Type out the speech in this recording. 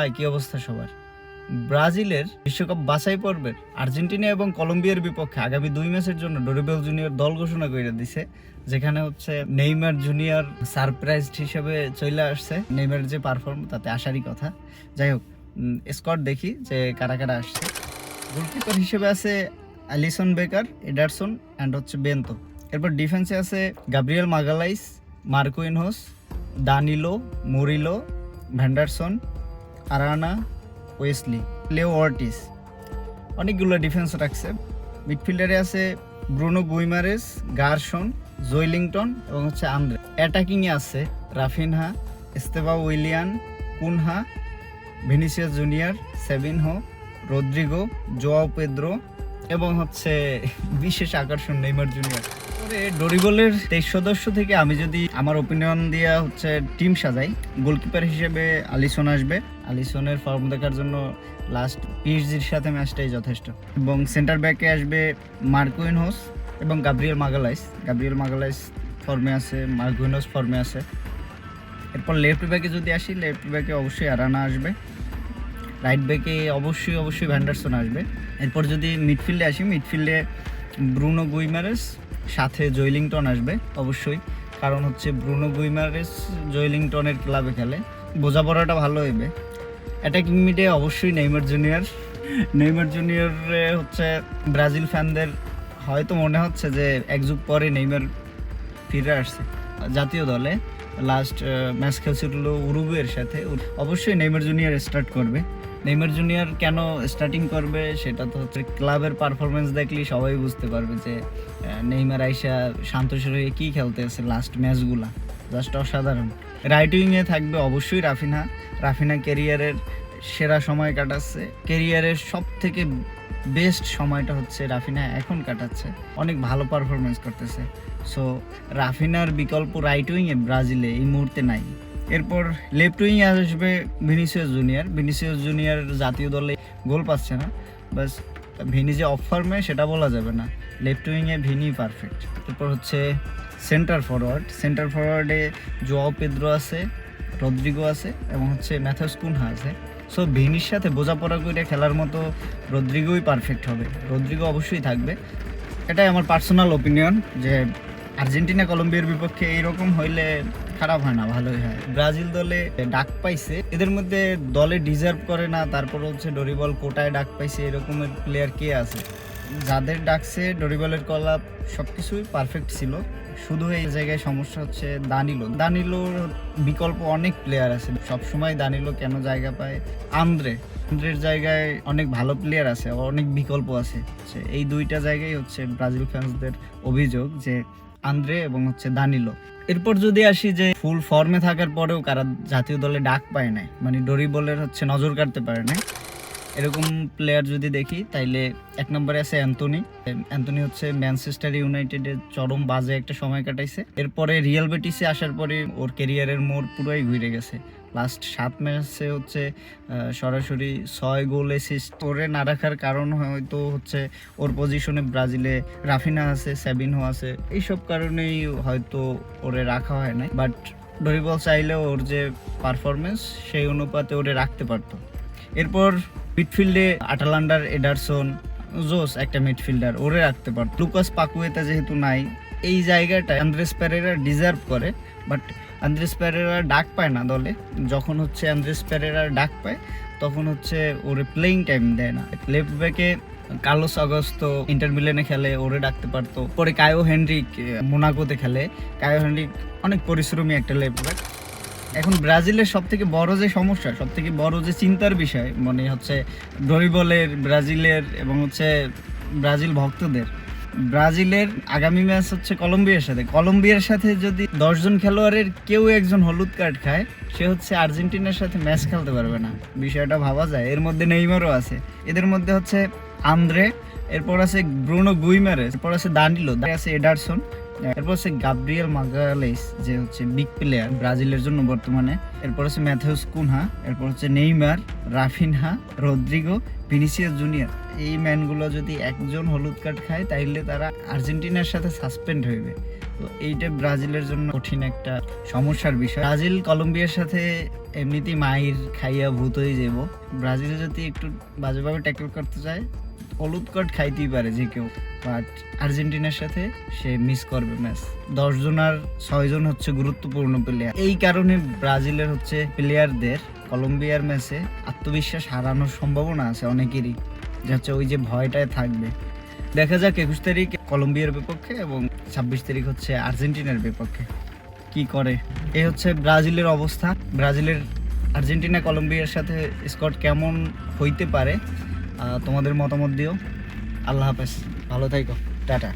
High কি অবস্থা সবার? ব্রাজিলের বিশ্বকাপ বাছাই পর্বের আর্জেন্টিনা এবং কলম্বিয়ার বিপক্ষে আগামী দুই ম্যাচের জন্য ডরিবেল জুনিয়র দল ঘোষণা করে দিছে, যেখানে হচ্ছে নেইমার জুনিয়র সারপ্রাইজ হিসেবে চলে আসছে। নেইমার যে পারফর্ম, তাতে আসারই কথা। যাই হোক স্কট দেখি যে কারা কারা আসছে। গোলকিপার হিসেবে আছে অ্যালিসন বেকার, এডারসন অ্যান্ড হচ্ছে বেন্তো। এরপর ডিফেন্সে আছে Gabriel Magalhaes Marquinhos Danilo, Murillo, Vanderson Arana, Wesley Leo Ortiz. অনেকগুলো ডিফেন্স রাখছে। মিডফিল্ডারে আছে ব্রুনো গুইমারেস, গার্সন জোয়েলিংটন এবং হচ্ছে আন্দ্রে। অ্যাটাকিংয়ে আছে Raphinha, Estevao Willian, Cunha, Vinicius junior, Savinho, Rodrygo, Joao Pedro এবং হচ্ছে বিশেষ আকর্ষণ নেইমার জুনিয়র। ডরিবলের তেইশ সদস্য থেকে আমি যদি আমার ওপিনিয়ন দিয়ে হচ্ছে টিম সাজাই গোলকিপার হিসেবে আলিসন আসবে। আলিসনের ফর্ম দেখার জন্য লাস্ট পিএইচজির সাথে ম্যাচটাই যথেষ্ট। এবং সেন্টার ব্যাকে আসবে মার্কুইন হোস এবং গাব্রিয়েল মাগালাইস। গাব্রিয়েল মাগালাইস ফর্মে আছে মার্কুইন হোস ফর্মে আছে। এরপর লেফট ব্যাকে যদি আসি লেফট ব্যাকে অবশ্যই আরানা আসবে। রাইট ব্যাকে অবশ্যই অবশ্যই ভ্যান্ডারসন আসবে। এরপর যদি মিডফিল্ডে আসি মিডফিল্ডে ব্রুনো গুইমারেস সাথে জয়লিংটন আসবে, অবশ্যই। কারণ হচ্ছে ব্রুনো গুইমারেস জয়লিংটনের ক্লাবে খেলে। বোঝাপড়াটা ভালো হইবে। অ্যাটাকিং মিডে অবশ্যই নেইমার জুনিয়র নেইমার জুনিয়র হচ্ছে ব্রাজিল ফ্যানদের হয়তো মনে হচ্ছে যে এক যুগ পরে নেইমার ফিরে আসছে জাতীয় দলে। লাস্ট ম্যাচ খেলছিল উরুগুয়ের সাথে। অবশ্যই নেইমার জুনিয়র স্টার্ট করবে। নেইমার জুনিয়র কেন স্টার্টিং করবে সেটা তো হচ্ছে ক্লাবের পারফরমেন্স দেখলেই সবাই বুঝতে পারবে যে নেইমার আইসা শান্তস্বর হয়ে কী খেলতেছে লাস্ট ম্যাচগুলা জাস্ট অসাধারণ। রাইট উইংয়ে থাকবে অবশ্যই রাফিনা। রাফিনা ক্যারিয়ারের সেরা সময় কাটাচ্ছে। ক্যারিয়ারের সব থেকে বেস্ট সময়টা হচ্ছে রাফিনা এখন কাটাচ্ছে। অনেক ভালো পারফরমেন্স করতেছে। সো রাফিনার বিকল্প রাইট উইংয়ে ব্রাজিলে এই মুহূর্তে নাই। এরপর লেফট উইংয়ে আসবে ভিনিসিয়াস জুনিয়র ভিনিসিয়াস জুনিয়র জাতীয় দলে গোল পাচ্ছে না। বাস ভিনি যে অফ ফর্মে সেটা বলা যাবে না। লেফট উইংয়ে ভিনি পারফেক্ট তারপর হচ্ছে সেন্টার ফরওয়ার্ড সেন্টার ফরওয়ার্ডে জোয়াও পেদ্রো আছে রদ্রিগো আছে, এবং হচ্ছে ম্যাথাস কুনহা আছে। সো ভিনির সাথে বোঝাপড়া করে খেলার মতো রদ্রিগোই পারফেক্ট হবে। রদ্রিগো অবশ্যই থাকবে। এটাই আমার পার্সোনাল ওপিনিয়ন যে আর্জেন্টিনা কলম্বিয়ার বিপক্ষে এইরকম হইলে খারাপ হয় না, ভালোই হয়। ব্রাজিল দলে ডাক পাইছে। এদের মধ্যে দলে ডিজার্ভ করে না, তারপর হচ্ছে ডরিবল কোটায় ডাক পাইছে, এরকমের প্লেয়ার কে আছে? যাদের ডাকছে, ডরিবলের কলা সব কিছুই পারফেক্ট ছিল। শুধু এই জায়গায় সমস্যা হচ্ছে দানিলো। দানিলোর বিকল্প অনেক প্লেয়ার আছে। সবসময় দানিলো কেন জায়গা পায়? আন্দ্রে। আন্দ্রের জায়গায় অনেক ভালো প্লেয়ার আছে, অনেক বিকল্প আছে। এই দুইটা জায়গায় হচ্ছে ব্রাজিল ফ্যান্সদের অভিযোগ যে আন্দ্রে এবং হচ্ছে দানিলো। এরপর যদি আসি যে ফুল ফর্মে থাকার পরেও কারা জাতীয় দলে ডাক পায় নাই মানে ডরি বলের হচ্ছে নজর কাটতে পারে না এরকম প্লেয়ার যদি দেখি, তাইলে এক নম্বরে আছে অ্যান্থনি। অ্যান্থনি হচ্ছে ম্যানচেস্টার ইউনাইটেডের চরম বাজে একটা সময় কাটাইছে। এরপরে রিয়াল বেটিসে আসার পরে ওর কেরিয়ারের মোড় পুরোই ঘুরে গেছে। লাস্ট সাত ম্যাচে হচ্ছে সরাসরি ছয় গোল এসিস্ট করে না রাখার কারণ হয়তো হচ্ছে ওর পজিশনে ব্রাজিলে রাফিনা আছে স্যাবিনহো আছে। এইসব কারণেই হয়তো ওরে রাখা হয় নাই। বাট ডরিবল চাইলে ওর যে পারফরমেন্স সেই অনুপাতে ওরে রাখতে পারতো। এরপর মিডফিল্ডে আটালান্ডার এডারসন জোস একটা মিডফিল্ডার ওরে রাখতে পারত। লুকাস পাকুয়েতা যেহেতু নাই, এই জায়গাটা আন্দ্রেস প্যারেরা ডিজার্ভ করে বাট আন্দ্রেস প্যারেরা ডাক পায় না দলে। যখন হচ্ছে আন্দ্রেস প্যারেরা ডাক পায়, তখন হচ্ছে ওরে প্লেইং টাইম দেয় না। লেফট ব্যাকে কার্লোস আগস্ত ইন্টার মিলেনে খেলে, ওরে ডাকতে পারতো। পরে কায়ো হেনরিক মোনাকোতে খেলে। কায়ো হেনরিক অনেক পরিশ্রমী একটা লেফট ব্যাক এখন ব্রাজিলের সব থেকে বড় যে সমস্যা সব থেকে বড় যে চিন্তার বিষয় মানে হচ্ছে ডরিবলের ব্রাজিলের এবং হচ্ছে ব্রাজিল ভক্তদের, ব্রাজিলের আগামী ম্যাচ হচ্ছে কলম্বিয়ার সাথে। কলম্বিয়ার সাথে যদি দশজন খেলোয়াড়ের কেউ একজন হলুদ কার্ড খায়, সে হচ্ছে আর্জেন্টিনার সাথে ম্যাচ খেলতে পারবে না। বিষয়টা ভাবা যায়। এর মধ্যে নেইমারও আছে। এদের মধ্যে হচ্ছে আন্দ্রে, এরপর আছে ব্রুনো গুইমারেস, এরপর আছে দানিলো আছে এডারসন এরপর হচ্ছে গাব্রিয়েল মাগালেস, যে হচ্ছে বিগ প্লেয়ার ব্রাজিলের জন্য বর্তমানে। এরপর হচ্ছে ম্যাথিউস কুনহা, এরপর হচ্ছে Neymar, Raphinha, Rodrygo, Vinicius junior. এই ম্যানগুলো যদি একজন হলুদ কার্ড খায়, তাইলে তারা আর্জেন্টিনার সাথে সাসপেন্ড হইবে। তো এইটা ব্রাজিলের জন্য কঠিন একটা সমস্যার বিষয়। ব্রাজিল কলম্বিয়ার সাথে এমনিতেই মাইর খাইয়া ভূত হয়ে যাব ব্রাজিল যদি একটু বাজেভাবে ট্যাকল করতে চায় হলুদ কার্ড খাইতেই পারে যে কেউ। বাট আর্জেন্টিনার সাথে সে মিস করবে ম্যাচ দশজন আর ছয়জন হচ্ছে গুরুত্বপূর্ণ প্লেয়ার এই কারণে ব্রাজিলের হচ্ছে প্লেয়ারদের কলম্বিয়ার ম্যাচে আত্মবিশ্বাস হারানোর সম্ভাবনা আছে অনেকেরই, যে হচ্ছে ওই যে ভয়টায় থাকবে। দেখা যাক একুশ তারিখ কলম্বিয়ার বিপক্ষে এবং ছাব্বিশ তারিখ হচ্ছে আর্জেন্টিনার বিপক্ষে কি করে। এই হচ্ছে ব্রাজিলের অবস্থা। ব্রাজিলের আর্জেন্টিনা কলম্বিয়ার সাথে স্কট কেমন হইতে পারে তোমাদের মতামত দিও। আল্লাহ হাফেজ। ভালো থাইকো। টাটা।